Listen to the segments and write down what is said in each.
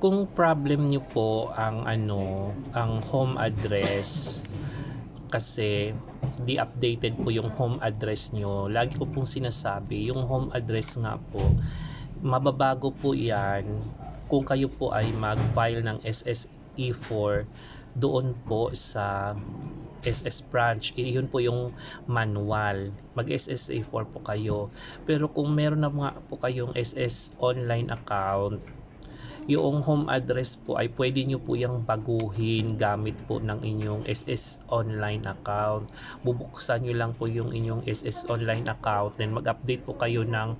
Kung problem nyo po ang ano, ang home address kasi di updated po yung home address nyo. Lagi ko pong sinasabi, yung home address nga po, mababago po yan kung kayo po ay mag-file ng SSE4 doon po sa SS branch. Yun po yung manual. Mag-SSA4 po kayo. Pero kung meron na mga po kayong SS online account, yung home address po ay pwede nyo po yung baguhin gamit po ng inyong SS online account. Bubuksan nyo lang po yung inyong SS online account then mag-update po kayo ng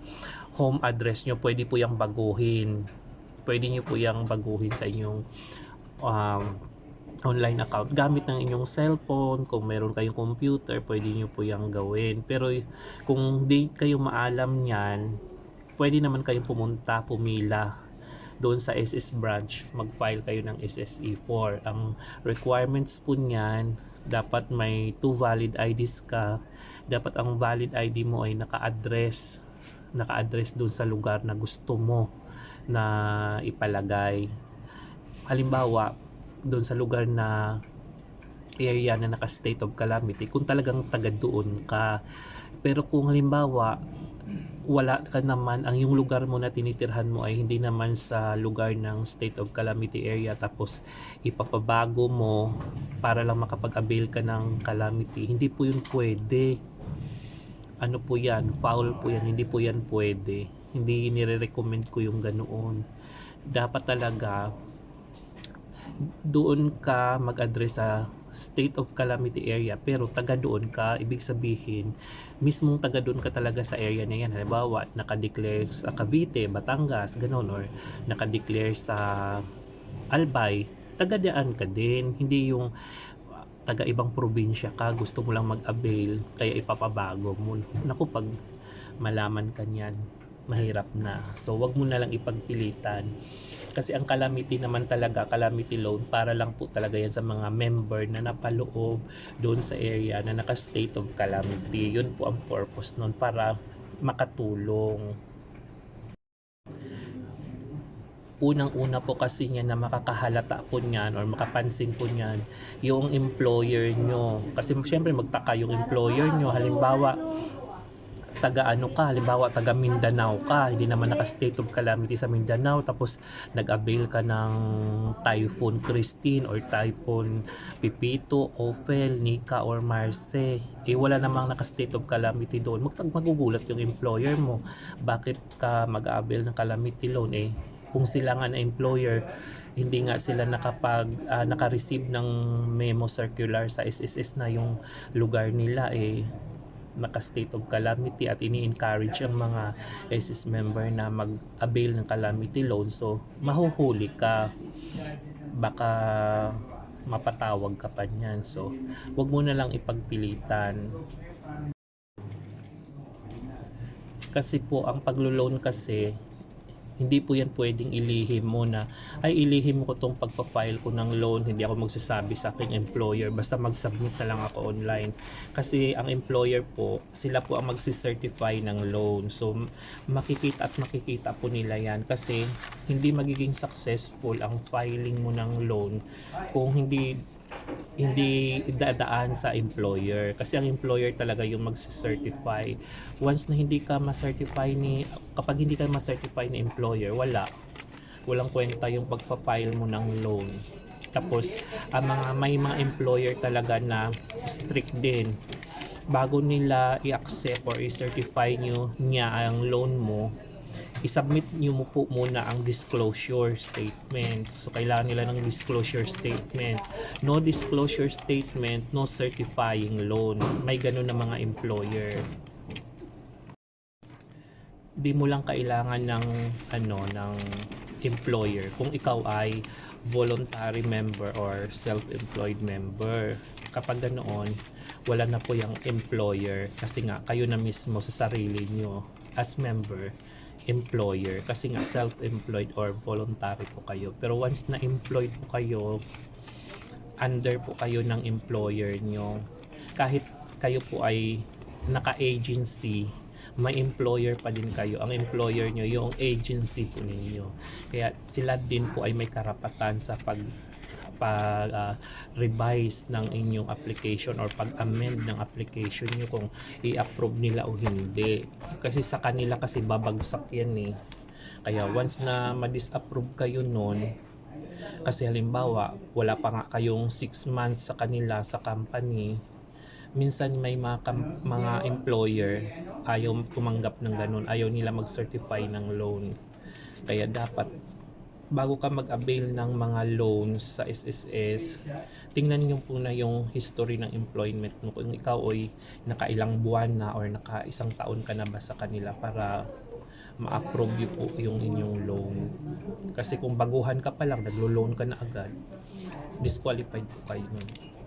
home address nyo. Pwede po yung baguhin. Pwede nyo po yung baguhin sa inyong um, online account gamit ng inyong cellphone kung meron kayong computer pwede nyo po yung gawin pero kung di kayo maalam niyan pwede naman kayong pumunta pumila doon sa SS branch mag-file kayo ng SSE4 ang requirements po niyan dapat may two valid IDs ka. Dapat ang valid ID mo ay naka-address naka-address doon sa lugar na gusto mo na ipalagay. Halimbawa doon sa lugar na area na naka state of calamity kung talagang taga doon ka pero kung halimbawa wala ka naman ang yung lugar mo na tinitirhan mo ay hindi naman sa lugar ng state of calamity area tapos ipapabago mo para lang makapag-avail ka ng calamity hindi po yun pwede. Ano po yan? Foul po yan. Hindi po yan pwede. Hindi nire-recommend ko yung ganoon. Dapat talaga doon ka mag-address sa state of calamity area pero taga doon ka ibig sabihin mismong taga doon ka talaga sa area na yan. Halimbawa nakadeclare sa Cavite, Batangas ganon or nakadeclare sa Albay taga daan ka din. Hindi yung taga ibang probinsya ka gusto mo lang mag-avail kaya ipapabago mo. Naku pag malaman ka niyan mahirap na so wag mo na lang ipagpilitan kasi ang calamity naman talaga, calamity loan, para lang po talaga yan sa mga member na napaloob doon sa area na naka-state of calamity. Yun po ang purpose nun para makatulong. Unang-una po kasi niya na makakahalata po niyan or makapansin po niyan yung employer nyo. Kasi syempre magtaka yung employer nyo. Halimbawa, taga ano ka, halimbawa taga Mindanao ka, hindi naman naka state of calamity sa Mindanao, tapos nag-avail ka ng Typhoon Christine or Typhoon Pipito, Ophel, Nika or Marce. Eh wala namang naka state of calamity doon. Mag magugulat yung employer mo. Bakit ka mag-avail ng calamity loan eh? Kung sila nga na employer, hindi nga sila nakapag ah, naka-receive ng memo circular sa SSS na yung lugar nila eh naka-state of calamity at ini-encourage ang mga SS member na mag-avail ng calamity loan. So, mahuhuli ka. Baka mapatawag ka pa niyan. So, wag mo na lang ipagpilitan. Kasi po, ang paglo-loan kasi, hindi po yan pwedeng ilihim mo na ay ilihim ko tong pagpa-file ko ng loan hindi ako magsasabi sa aking employer basta mag-submit na lang ako online. Kasi ang employer po sila po ang magsi-certify ng loan. So makikita at makikita po nila yan kasi hindi magiging successful ang filing mo ng loan kung hindi hindi dadaan sa employer. Kasi ang employer talaga yung magsi-certify. Once na hindi ka ma-certify ni kapag hindi ka ma-certify ni employer wala. Walang kwenta yung pagpa-file mo ng loan. Tapos ang mga may mga employer talaga na strict din. Bago nila i-accept or i-certify nyo niya ang loan mo i-submit nyo mo po muna ang disclosure statement. So, kailangan nila ng disclosure statement. No disclosure statement, no certifying loan. May ganun na mga employer. Di mo lang kailangan ng ano ng employer kung ikaw ay voluntary member or self-employed member. Kapag ganoon, wala na po yung employer kasi nga kayo na mismo sa sarili nyo as member employer kasi nga self-employed or voluntary po kayo. Pero once na employed po kayo, under po kayo ng employer nyo, kahit kayo po ay naka-agency, may employer pa din kayo. Ang employer nyo, yung agency po ninyo. Kaya sila din po ay may karapatan sa pag pag ah, revise ng inyong application or pag-amend ng application nyo kung i-approve nila o hindi. Kasi sa kanila kasi babagsak yan eh. Kaya once na ma-disapprove kayo nun, kasi halimbawa, wala pa nga kayong 6 months sa kanila sa company, minsan may mga, mga employer ayaw tumanggap ng ganun, ayaw nila mag-certify ng loan. Kaya dapat bago ka mag-avail ng mga loans sa SSS, tingnan nyo po na yung history ng employment mo. Kung ikaw ay nakailang buwan na or naka isang taon ka na ba sa kanila para ma-approve yun po yung inyong loan. Kasi kung baguhan ka pa lang, naglo-loan ka na agad, disqualified po kayo nun.